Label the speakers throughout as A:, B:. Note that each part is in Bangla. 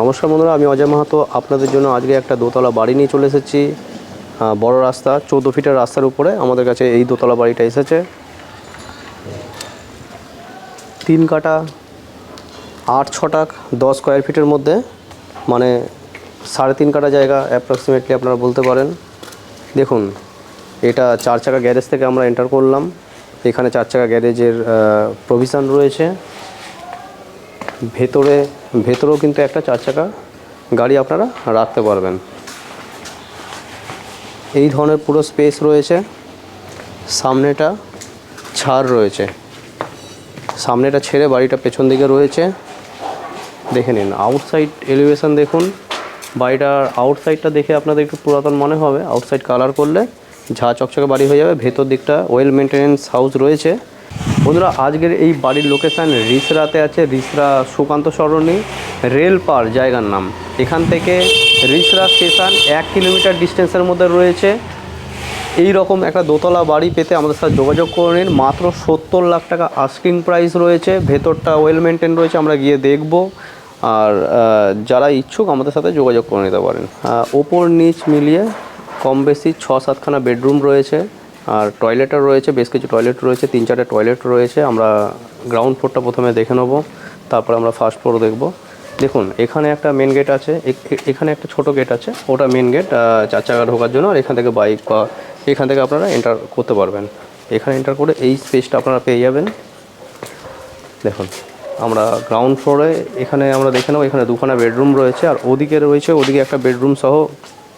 A: নমস্কার বন্ধুরা, আমি অজয় মাহাতো। আপনাদের জন্য আজকে একটা দোতলা বাড়ি নিয়ে চলে এসেছি। বড় রাস্তা, চৌদ্দ ফিটের রাস্তার উপরে। আমাদের কাছে এই দোতলা বাড়িটা এসেছে। তিন কাটা, আট ছটাক দশ স্কোয়ার ফিটের মধ্যে। মানে সাড়ে তিন কাটা জায়গা অ্যাপ্রক্সিমেটলি আপনারা বলতে পারেন। দেখুন, এটা চার চাকা গ্যারেজ থেকে আমরা এন্টার করলাম। এখানে চার চাকা গ্যারেজের প্রভিশন রয়েছে। ভেতরে, ভেতরেও কিন্তু একটা চার চাকা গাড়ি আপনারা রাখতে পারবেন। এই ধরনের পুরো স্পেস রয়েছে। সামনেটা ছাড় রয়েছে। সামনেটা ছেড়ে বাড়িটা পেছন দিকে রয়েছে। দেখে নিন আউটসাইড এলিভেশন দেখুন। বাড়িটার আউটসাইডটা দেখে আপনাদের একটু পুরাতন মনে হবে। আউটসাইড কালার করলে ঝা চকচকে বাড়ি হয়ে যাবে। ভেতর দিকটা ওয়েল মেনটেনেন্স হাউস রয়েছে। বন্ধুরা, আজকের এই বাড়ির লোকেশান রিসরাতে আছে। রিসরা সুকান্ত সরণি, রেল পার জায়গার নাম। এখান থেকে রিসরা স্টেশন এক কিলোমিটার ডিস্টেন্সের মধ্যে রয়েছে। এই রকম একটা দোতলা বাড়ি পেতে আমাদের সাথে যোগাযোগ করে নিন। মাত্র সত্তর লাখ টাকা আস্কিং প্রাইস রয়েছে। ভেতরটা ওয়েল মেনটেন রয়েছে, আমরা গিয়ে দেখব। আর যারা ইচ্ছুক আমাদের সাথে যোগাযোগ করে নিতে পারেন। ওপর নিচ মিলিয়ে কম বেশি ছ সাতখানা বেডরুম রয়েছে। আর টয়লেটও রয়েছে, বেশ কিছু টয়লেট রয়েছে, তিন চারটে টয়লেট রয়েছে। আমরা গ্রাউন্ড ফ্লোরটা প্রথমে দেখে নেব, তারপর আমরা ফার্স্ট ফ্লোর দেখব। দেখুন, এখানে একটা মেন গেট আছে এখানে একটা ছোট গেট আছে, ওটা মেন গেট চার চাকা ঢোকার জন্য, আর এখান থেকে বাইক বা এখান থেকে আপনারা এন্টার করতে পারবেন। এখানে এন্টার করে এই স্পেসটা আপনারা পেয়ে যাবেন। দেখুন, আমরা গ্রাউন্ড ফ্লোরে এখানে আমরা দেখে নেব, এখানে দুখানা বেডরুম রয়েছে, আর ওদিকে রয়েছে, ওদিকে একটা বেডরুম সহ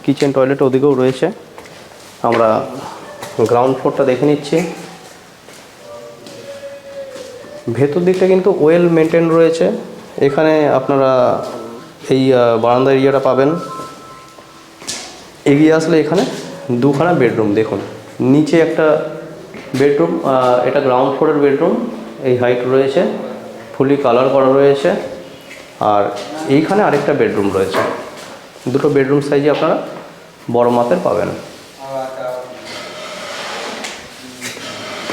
A: কিচেন টয়লেট ওদিকেও রয়েছে। আমরা গ্রাউন্ড ফ্লোরটা দেখে নিচ্ছি। ভেতর দিকটা কিন্তু ওয়েল মেনটেন রয়েছে। এখানে আপনারা এই বারান্দা এরিয়াটা পাবেন। এগিয়ে আসলে এখানে দুখানা বেডরুম দেখুন। নিচে একটা বেডরুম এটা গ্রাউন্ড ফ্লোরের বেডরুম এই হাইট রয়েছে। ফুলি কালার করা রয়েছে। আর এইখানে আরেকটা বেডরুম রয়েছে। দুটো বেডরুম সাইজে আপনারা বড় মাপের পাবেন।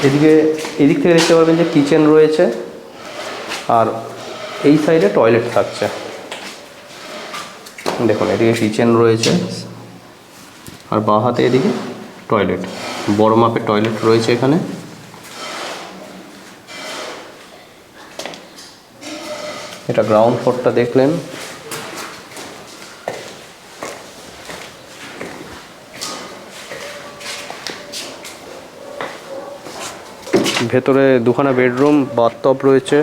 A: এদিকে, এদিক থেকে দেখতে পারবেন যে কিচেন রয়েছে, আর এই সাইডে টয়লেট থাকছে। দেখুন, এদিকে কিচেন রয়েছে, আর বাঁ হাতে এদিকে টয়লেট বড় মাপের টয়লেট রয়েছে এখানে। এটা গ্রাউন্ড ফ্লোরটা দেখলেন। ভেতরে দুখানা বেডরুম বাথটব রয়েছে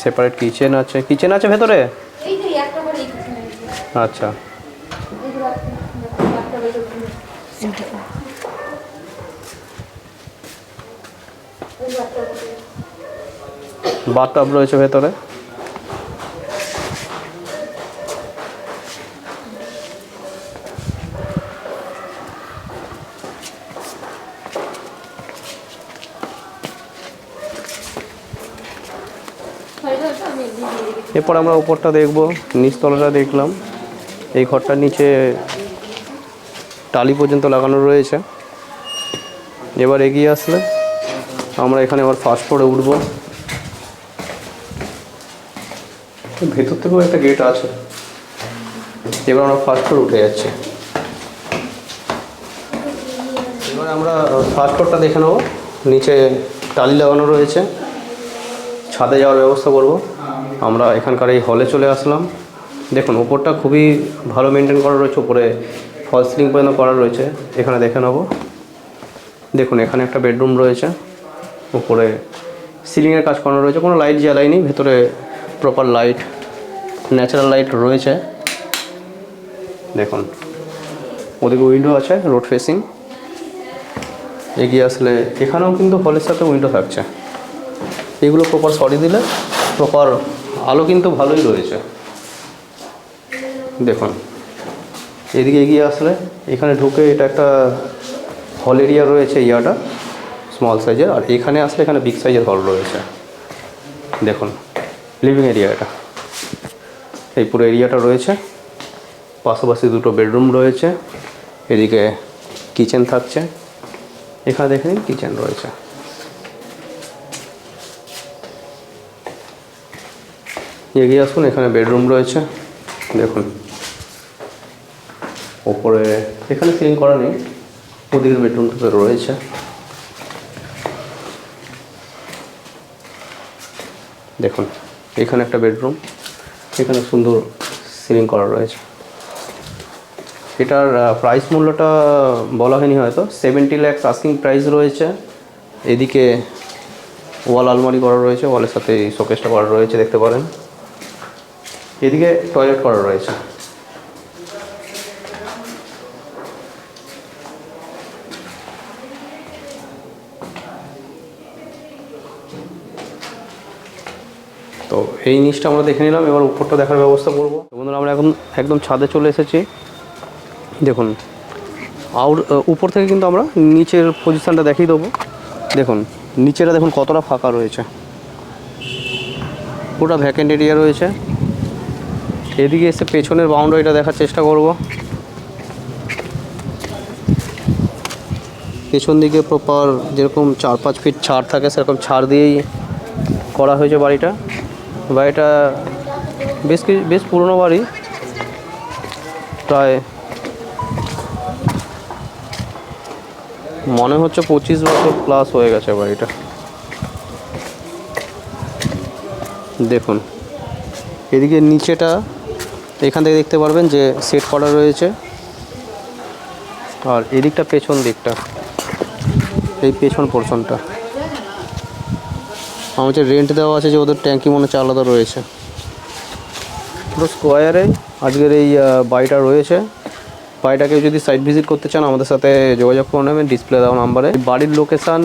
A: সেপারেট কিচেন আছে। কিচেন আছে ভেতরে? আচ্ছা। বাথটপ রয়েছে ভেতরে
B: হয়তো ওটা আমি এগিয়ে দিয়ে রেখেছি।
A: এরপর আমরা উপরটা দেখব, নিচতলাটা দেখলাম। এই ঘরটার নিচে টালি পর্যন্ত লাগানো রয়েছে। এবার এগিয়ে আসলে আমরা এখানে আবার ফার্স্ট ফ্লোরে উঠব। ভেতর থেকেও একটা গেট আছে। এবার আমরা ফার্স্ট ফ্লোর উঠে যাচ্ছি। এবার আমরা ফার্স্ট ফ্লোরটা দেখে নেব। নিচে টালি লাগানো রয়েছে। ছাদে যাওয়ার ব্যবস্থা করব। আমরা এখানকার এই হলে চলে আসলাম। দেখুন ওপরটা খুবই ভালো মেনটেন করা রয়েছে ওপরে ফল সিলিং পর্যন্ত করা রয়েছে। এখানে দেখে নেব। দেখুন, এখানে একটা বেডরুম রয়েছে, উপরে সিলিংয়ের কাজ করানো রয়েছে। কোনো লাইট জ্বালায়নি ভেতরে প্রপার লাইট ন্যাচারাল লাইট রয়েছে। দেখুন, ওদিকে উইন্ডো আছে রোড ফেসিং এগিয়ে আসলে এখানেও কিন্তু হলের সাথে উইন্ডো থাকছে। এগুলো প্রপার সরি দিলে প্রপার আলো কিন্তু ভালোই রয়েছে। দেখুন, এদিকে এগিয়ে আসলে, এখানে ঢুকে এটা একটা হল এরিয়া রয়েছে ইয়াটা স্মল সাইজের আর এখানে আসলে এখানে বিগ সাইজের হল রয়েছে। দেখুন লিভিং এরিয়া এটা। এই পুরো এরিয়াটা রয়েছে। পাশাপাশি দুটো বেডরুম রয়েছে। এদিকে কিচেন থাকছে। এখানে দেখে কিচেন রয়েছে। এগিয়ে আসুন, এখানে বেডরুম রয়েছে। দেখুন। ওপরে এখানে সিলিং করা নেই ওদিকের বেডরুমটাতে রয়েছে। দেখুন, এখানে একটা বেডরুম, এখানে সুন্দর সিলিং করা রয়েছে। এটার প্রাইস মূল্যটা বলা হয়নি হয়তো সেভেন্টি ল্যাক্স আস্কিং প্রাইস রয়েছে। এদিকে ওয়াল আলমারি করা রয়েছে ওয়ালের সাথে শোকেসটা করা রয়েছে, দেখতে পারেন। এদিকে টয়লেট করা রয়েছে। তো এই জিনিসটা আমরা দেখে নিলাম, এবার উপরটা দেখার ব্যবস্থা করব। বন্ধুরা, আমরা এখন একদম ছাদে চলে এসেছি। দেখুন আউট উপর থেকে কিন্তু আমরা নিচের পজিশনটা দেখিয়ে দেবো। দেখুন, নিচেটা দেখুন কতটা ফাঁকা রয়েছে। পুরোটা ভ্যাকেন্ট এরিয়া রয়েছে। এদিকে এসে পেছনের বাউন্ডারিটা দেখার চেষ্টা করব। পেছন দিকে প্রপার যেরকম চার পাঁচ ফিট ছাড় থাকে, সেরকম ছাড় দিয়েই করা হয়েছে বাড়িটা। বাড়িটা বেশ কিছু, বেশ পুরনো বাড়ি। প্রায় মনে হচ্ছে পঁচিশ বছর প্লাস হয়ে গেছে বাড়িটা। দেখুন, এদিকে নিচেটা এখান থেকে দেখতে পারবেন যে সেট করা রয়েছে। আর এদিকটা পেছন দিকটা, এই পেছন পোর্শনটা আমার যে রেন্ট দেওয়া আছে যে ওদের ট্যাঙ্কি মনে হচ্ছে আলাদা রয়েছে। পুরো স্কোয়ারে আজকের এই বাড়িটা রয়েছে। বাড়িটাকে যদি সাইট ভিজিট করতে চান, আমাদের সাথে যোগাযোগ করে নেবেন ডিসপ্লে দেওয়া নাম্বারে বাড়ির লোকেশান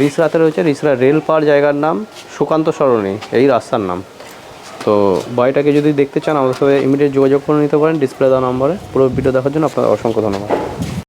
A: রিসরাতে রয়েছে, রিসরা রেল পার জায়গার নাম সুকান্ত সরণি, এই রাস্তার নাম। তো বাড়িটাকে যদি দেখতে চান, আমাদের সাথে ইমিডিয়েট যোগাযোগ করে নিতে পারেন ডিসপ্লে দেওয়া নম্বরে। পুরো ভিডিও দেখার জন্য আপনার অসংখ্য ধন্যবাদ।